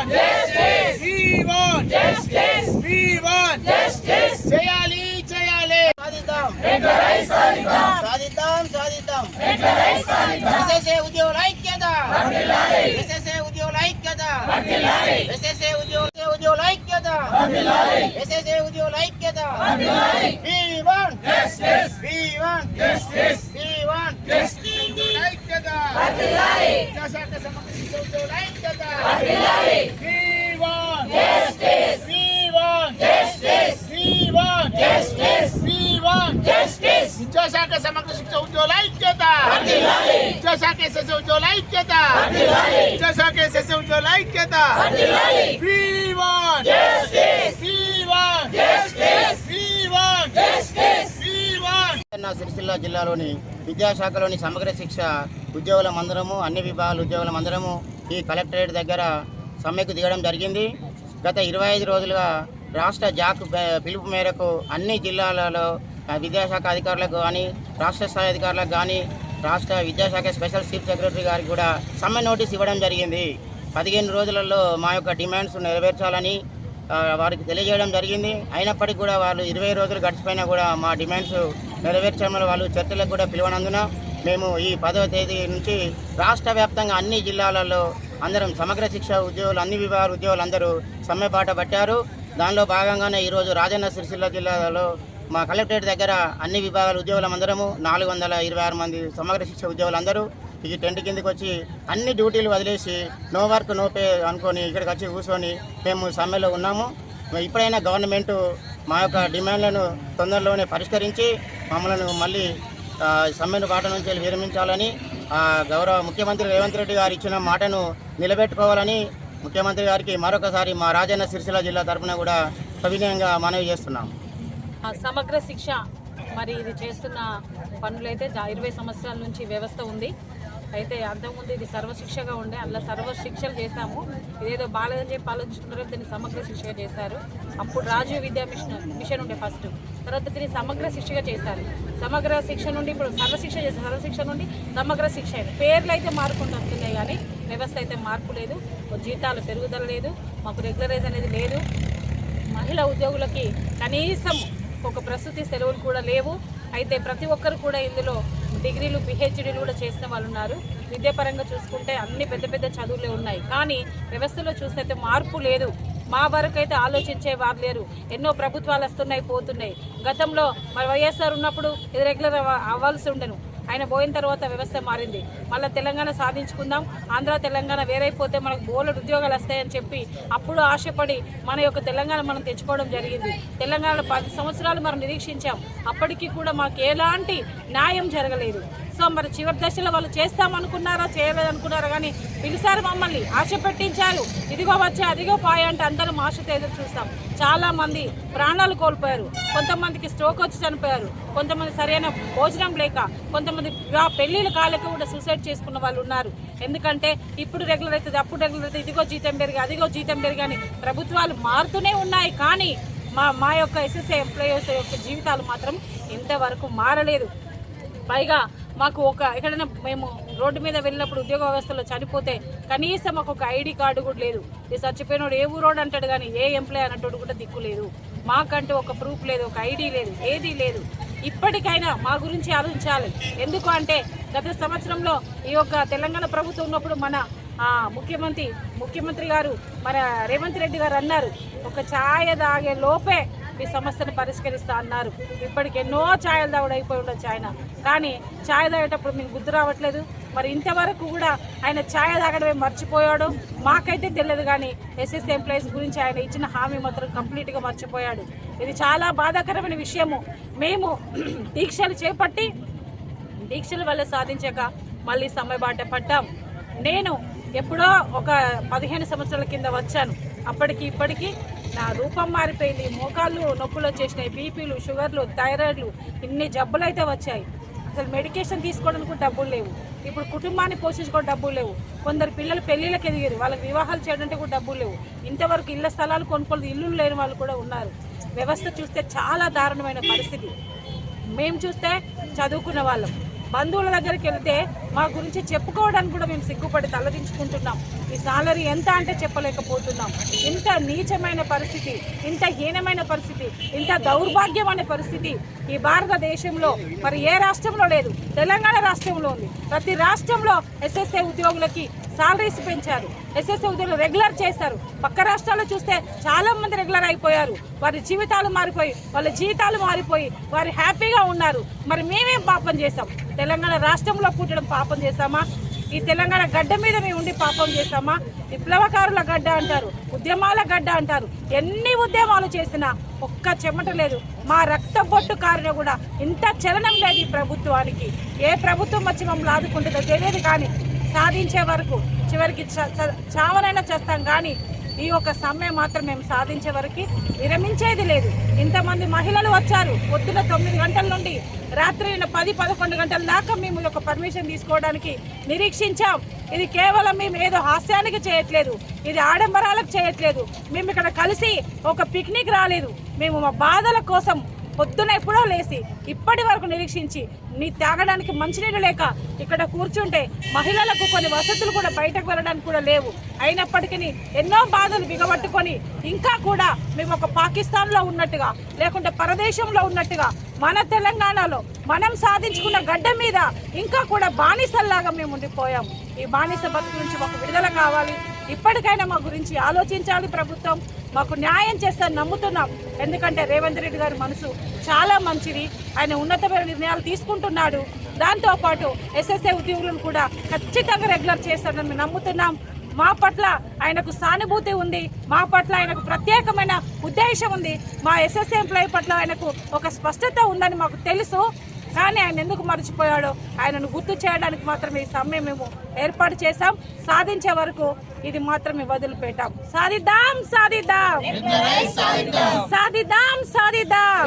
want justice. We want justice. We want justice. చేయాలి చేయాలి. సాధిద్దాం. సాధిద్దాం సాధిద్దాం. ఎస్ఎస్ఏ ఉద్యోగుల ఐక్యత. ఎస్ఎస్ఏ ఉద్యోగుల ఐక్యత. ఎస్ఎస్ఏ ఉద్యోగుల ఉద్యోగుల ఐక్యత. ఎస్ఎస్ఏ ఉద్యోగుల ఐక్యత. We want justice. We want justice. We want justice. ఉద్యోగుల ఐక్యత విద్యాశాఖ సమగ్ర ఉద్యోగుల ఐక్యత We want justice. We want justice. We want justice. We want justice. విద్యాశాఖ సమగ్ర శిక్ష ఉద్యోగుల ఐక్యత విద్యాశాఖ ఎస్ఎస్ఏ ఉద్యోగుల ఐక్యత విద్యాశాఖ ఎస్ఎస్ఏ ఉద్యోగుల ఐక్యత We want justice. We want justice. We want justice. We want నా సిరిసిల్ల జిల్లాలోని విద్యాశాఖలోని సమగ్ర శిక్ష ఉద్యోగుల మందరము అన్ని విభాగాల ఉద్యోగుల మందిరము ఈ కలెక్టరేట్ దగ్గర సమ్మెకు దిగడం జరిగింది. గత ఇరవై ఐదు రోజులుగా రాష్ట్ర జాక్ పిలుపు మేరకు అన్ని జిల్లాలలో విద్యాశాఖ అధికారులకు కానీ రాష్ట్ర స్థాయి అధికారులకు కానీ రాష్ట్ర విద్యాశాఖ స్పెషల్ చీఫ్ సెక్రటరీ గారికి కూడా సమ్మె నోటీస్ ఇవ్వడం జరిగింది. పదిహేను రోజులలో మా యొక్క డిమాండ్స్ నెరవేర్చాలని వారికి తెలియజేయడం జరిగింది. అయినప్పటికీ కూడా వాళ్ళు ఇరవై రోజులు గడిచిపోయినా కూడా మా డిమాండ్స్ నెరవేర్చడంలో వాళ్ళు చర్చలకు కూడా పిలవనందున మేము ఈ పదవ తేదీ నుంచి రాష్ట్ర వ్యాప్తంగా అన్ని జిల్లాలలో అందరం సమగ్ర శిక్ష ఉద్యోగులు అన్ని విభాగాల ఉద్యోగులు అందరూ సమ్మె పాట పట్టారు. దానిలో భాగంగానే ఈరోజు రాజన్న సిరిసిల్ల జిల్లాలో మా కలెక్టరేట్ దగ్గర అన్ని విభాగాల ఉద్యోగులం అందరము నాలుగు వందల ఇరవై ఆరు మంది సమగ్ర శిక్ష ఉద్యోగులందరూ ఈ టెంట్ కిందకి వచ్చి అన్ని డ్యూటీలు వదిలేసి నో వర్క్ నో పే అనుకొని ఇక్కడికి వచ్చి కూర్చొని మేము సమ్మెలో ఉన్నాము. ఇప్పుడైనా గవర్నమెంట్ మా యొక్క డిమాండ్లను తొందరలోనే పరిష్కరించి మమ్మల్ని మళ్ళీ సమ్మెను బాట నుంచి విరమించాలని గౌరవ ముఖ్యమంత్రి రేవంత్ రెడ్డి గారు ఇచ్చిన మాటను నిలబెట్టుకోవాలని ముఖ్యమంత్రి గారికి మరొకసారి మా రాజన్న సిరిసిల్ల జిల్లా తరఫున కూడా సవినయంగా మనవి చేస్తున్నాం. సమగ్ర శిక్ష మరి ఇది చేస్తున్న పనులైతే ఇరవై సంవత్సరాల నుంచి వ్యవస్థ ఉంది. అయితే అంతకుముందు ఇది సర్వశిక్షగా ఉండే అందులో సర్వశిక్షలు చేశాము. ఇదేదో బాలేదని చెప్పి ఆలోచించుకున్నారు దీన్ని సమగ్ర శిక్షగా చేశారు. అప్పుడు రాజీవ్ విద్యా మిషన్ మిషన్ ఉండే ఫస్ట్ తర్వాత దీన్ని సమగ్ర శిక్షగా చేశారు. సమగ్ర శిక్ష నుండి ఇప్పుడు సర్వశిక్ష చేశారు. సర్వశిక్ష నుండి సమగ్ర శిక్ష అయింది పేర్లు అయితే మార్పులు వస్తున్నాయి కానీ వ్యవస్థ అయితే మార్పు లేదు. జీతాలు పెరుగుదల లేదు. మాకు రెగ్యులరైజ్ అనేది లేదు. మహిళా ఉద్యోగులకి కనీసం ఒక ప్రస్తుతి సెలవులు కూడా లేవు. అయితే ప్రతి ఒక్కరు కూడా ఇందులో డిగ్రీలు పిహెచ్డీలు కూడా చేసిన వాళ్ళు ఉన్నారు విద్యాపరంగా చూసుకుంటే అన్ని పెద్ద పెద్ద చదువులే ఉన్నాయి. కానీ వ్యవస్థలో చూస్తే మార్పు లేదు. మా వరకు అయితే ఆలోచించే వారు లేరు. ఎన్నో ప్రభుత్వాలు వస్తున్నాయి పోతున్నాయి. గతంలో మరి వైఎస్ఆర్ ఉన్నప్పుడు ఇది రెగ్యులర్ అవ్వ- అవ్వాల్సి ఉండను. ఆయన పోయిన తర్వాత వ్యవస్థ మారింది. మళ్ళీ తెలంగాణ సాధించుకుందాం. ఆంధ్ర తెలంగాణ వేరైపోతే మనకు బోలెడు ఉద్యోగాలు వస్తాయని చెప్పి అప్పుడు ఆశపడి మన యొక్క తెలంగాణ మనం తెచ్చుకోవడం జరిగింది. తెలంగాణలో పది సంవత్సరాలు మనం నిరీక్షించాం. అప్పటికీ కూడా మాకు ఎలాంటి న్యాయం జరగలేదు. సో మరి చివరి దశలో వాళ్ళు చేస్తామనుకున్నారా చేయలేదనుకున్నారా? కానీ పిలిచారు మమ్మల్ని. ఆశ పెట్టించారు. ఇదిగో వచ్చే అదిగో పాయ అంటే అందరం ఆశతో ఎదురు చూస్తాం. చాలా మంది ప్రాణాలు కోల్పోయారు. కొంతమందికి స్ట్రోక్ వచ్చి చనిపోయారు. కొంతమంది సరైన భోజనం లేక కొంతమంది వివాహ పెళ్ళిళ్ళు కాలేక కూడా సూసైడ్ చేసుకున్న వాళ్ళు ఉన్నారు. ఎందుకంటే ఇప్పుడు రెగ్యులర్ అవుతుంది అప్పుడు రెగ్యులర్ అవుతుంది ఇదిగో జీతం పెరిగి అదిగో జీతం పెరిగి ప్రభుత్వాలు మారుతూనే ఉన్నాయి. కానీ మా మా యొక్క ఎస్ఎస్ఏ ఎంప్లాయీస్ యొక్క జీవితాలు మాత్రం ఇంతవరకు మారలేదు. పైగా మాకు ఒక ఎక్కడైనా మేము రోడ్డు మీద వెళ్ళినప్పుడు ఉద్యోగ వ్యవస్థలో చనిపోతే కనీసం మాకు ఒక ఐడి కార్డు కూడా లేదు. ఈ చచ్చిపోయినోడు ఏ ఊరోడు అంటాడు కానీ ఏ ఎంప్లాయ్ అన్నట్టు కూడా దిక్కు లేదు. మాకంటూ ఒక ప్రూఫ్ లేదు ఒక ఐడి లేదు ఏదీ లేదు. ఇప్పటికైనా మా గురించి ఆలోచించాలి. ఎందుకు అంటే గత సంవత్సరంలో ఈ యొక్క తెలంగాణ ప్రభుత్వం ఉన్నప్పుడు మన ముఖ్యమంత్రి ముఖ్యమంత్రి గారు మన రేవంత్ రెడ్డి గారు అన్నారు ఒక ఛాయ తాగే లోపే ఈ సమస్యను పరిష్కరిస్తా అన్నారు. ఇప్పటికి ఎన్నో ఛాయలు తాగుడు అయిపోయి ఉండొచ్చు ఆయన. కానీ ఛాయ్ తాగేటప్పుడు మీకు గుర్తు రావట్లేదు? మరి ఇంతవరకు కూడా ఆయన ఛాయ తాగడమే మర్చిపోయాడు. మాకైతే తెలియదు కానీ ఎస్ఎస్ ఎంప్లాయీస్ గురించి ఆయన ఇచ్చిన హామీ మాత్రం కంప్లీట్గా మర్చిపోయాడు. ఇది చాలా బాధాకరమైన విషయము. మేము దీక్షలు చేపట్టి దీక్షల వల్ల సాధించాక మళ్ళీ సమయబాట పడ్డాం. నేను ఎప్పుడో ఒక పదిహేను సంవత్సరాల కింద వచ్చాను. అప్పటికి ఇప్పటికి నా రూపం మారిపోయింది. మోకాళ్ళు నొప్పులు వచ్చేసినాయి. బీపీలు షుగర్లు థైరాయిడ్లు ఇన్ని జబ్బులు అయితే వచ్చాయి. అసలు మెడికేషన్ తీసుకోవడానికి డబ్బులు లేవు. ఇప్పుడు కుటుంబాన్ని పోషించుకోవడం డబ్బులు లేవు. కొందరు పిల్లలు పెళ్ళిళ్ళకి ఎదిగారు. వాళ్ళకి వివాహాలు చేయడానికి కూడా డబ్బులు లేవు. ఇంతవరకు ఇళ్ళ స్థలాలు కొనుక్కోలేదు. ఇల్లు లేని వాళ్ళు కూడా ఉన్నారు. వ్యవస్థ చూస్తే చాలా దారుణమైన పరిస్థితి. మేము చూస్తే చదువుకున్న వాళ్ళం. బంధువుల దగ్గరికి వెళ్తే మా గురించి చెప్పుకోవడానికి కూడా మేము సిగ్గుపడి తలదించుకుంటున్నాం. ఈ సాలరీ ఎంత అంటే చెప్పలేకపోతున్నాం. ఇంత నీచమైన పరిస్థితి ఇంత హీనమైన పరిస్థితి ఇంత దౌర్భాగ్యమైన పరిస్థితి ఈ భారతదేశంలో. మరి ఏ రాష్ట్రంలో లేదు? తెలంగాణ రాష్ట్రంలో ఉంది. ప్రతి రాష్ట్రంలో ఎస్ఎస్ఏ ఉద్యోగులకి సాలరీస్ పెంచారు. ఎస్ఎస్ఏ ఉద్యోగులు రెగ్యులర్ చేశారు పక్క రాష్ట్రాల్లో చూస్తే చాలా మంది రెగ్యులర్ అయిపోయారు. వారి జీవితాలు మారిపోయి వాళ్ళ జీవితాలు మారిపోయి వారు హ్యాపీగా ఉన్నారు. మరి మేమేం పాపం చేశాం? తెలంగాణ రాష్ట్రంలో పుట్టడం పాపం చేశామా? ఈ తెలంగాణ గడ్డ మీద మేము ఉండి పాపం చేశామా విప్లవకారుల గడ్డ అంటారు ఉద్యమాల గడ్డ అంటారు. ఎన్ని ఉద్యమాలు చేసినా ఒక్క చెమట లేదు. మా రక్త బొట్టు కారిన కూడా ఇంత చలనం లేదు ఈ ప్రభుత్వానికి. ఏ ప్రభుత్వం వచ్చి మమ్మల్ని ఆదుకుంటుందో తెలియదు కానీ సాధించే వరకు చివరికి చ- చ- చావనైనా చేస్తాం కానీ ఈ యొక్క సమ్మె మాత్రం మేము సాధించే వరకు విరమించేది లేదు. ఇంతమంది మహిళలు వచ్చారు. పొద్దున తొమ్మిది గంటల నుండి రాత్రి పది పదకొండు గంటల దాకా మేము ఈ యొక్క పర్మిషన్ తీసుకోవడానికి నిరీక్షించాం. ఇది కేవలం మేము ఏదో హాస్యానికి చేయట్లేదు. ఇది ఆడంబరాలకు చేయట్లేదు. మేము ఇక్కడ కలిసి ఒక పిక్నిక్ రాలేదు. మేము మా బాధల కోసం పొద్దున ఎప్పుడో లేచి ఇప్పటి వరకు నిరీక్షించి నీ తాగడానికి మంచినీళ్ళు లేక ఇక్కడ కూర్చుంటే మహిళలకు కొన్ని వసతులు కూడా బయటకు వెళ్ళడానికి కూడా లేవు. అయినప్పటికీ ఎన్నో బాధలు బిగబట్టుకొని ఇంకా కూడా మేము ఒక పాకిస్తాన్లో ఉన్నట్టుగా లేకుంటే పరదేశంలో ఉన్నట్టుగా మన తెలంగాణలో మనం సాధించుకున్న గడ్డ మీద ఇంకా కూడా బానిసల్లాగా మేము ఉండిపోయాము ఈ బానిస బతుకు నుంచి మాకు విడుదల కావాలి. ఇప్పటికైనా మా గురించి ఆలోచించాలి ప్రభుత్వం. మాకు న్యాయం చేస్తారని నమ్ముతున్నాం. ఎందుకంటే రేవంత్ రెడ్డి గారి మనసు చాలా మంచిది. ఆయన ఉన్నతమైన నిర్ణయాలు తీసుకుంటున్నాడు. దాంతోపాటు ఎస్ఎస్ఏ ఉద్యోగులను కూడా ఖచ్చితంగా రెగ్యులర్ చేస్తాడని మేము నమ్ముతున్నాం. మా పట్ల ఆయనకు సానుభూతి ఉంది. మా పట్ల ఆయనకు ప్రత్యేకమైన ఉద్దేశం ఉంది. మా ఎస్ఎస్ఏ ఎంప్లాయీ పట్ల ఆయనకు ఒక స్పష్టత ఉందని మాకు తెలుసు. కానీ ఆయన ఎందుకు మర్చిపోయాడో ఆయనను గుర్తు చేయడానికి మాత్రమే ఈ సమ్మె మేము ఏర్పాటు చేశాం. సాధించే వరకు ఇది మాత్రమే వదిలిపెట్టాం. సాధిద్దాం సాధిద్దాం. సాధిద్దాం సాధిద్దాం.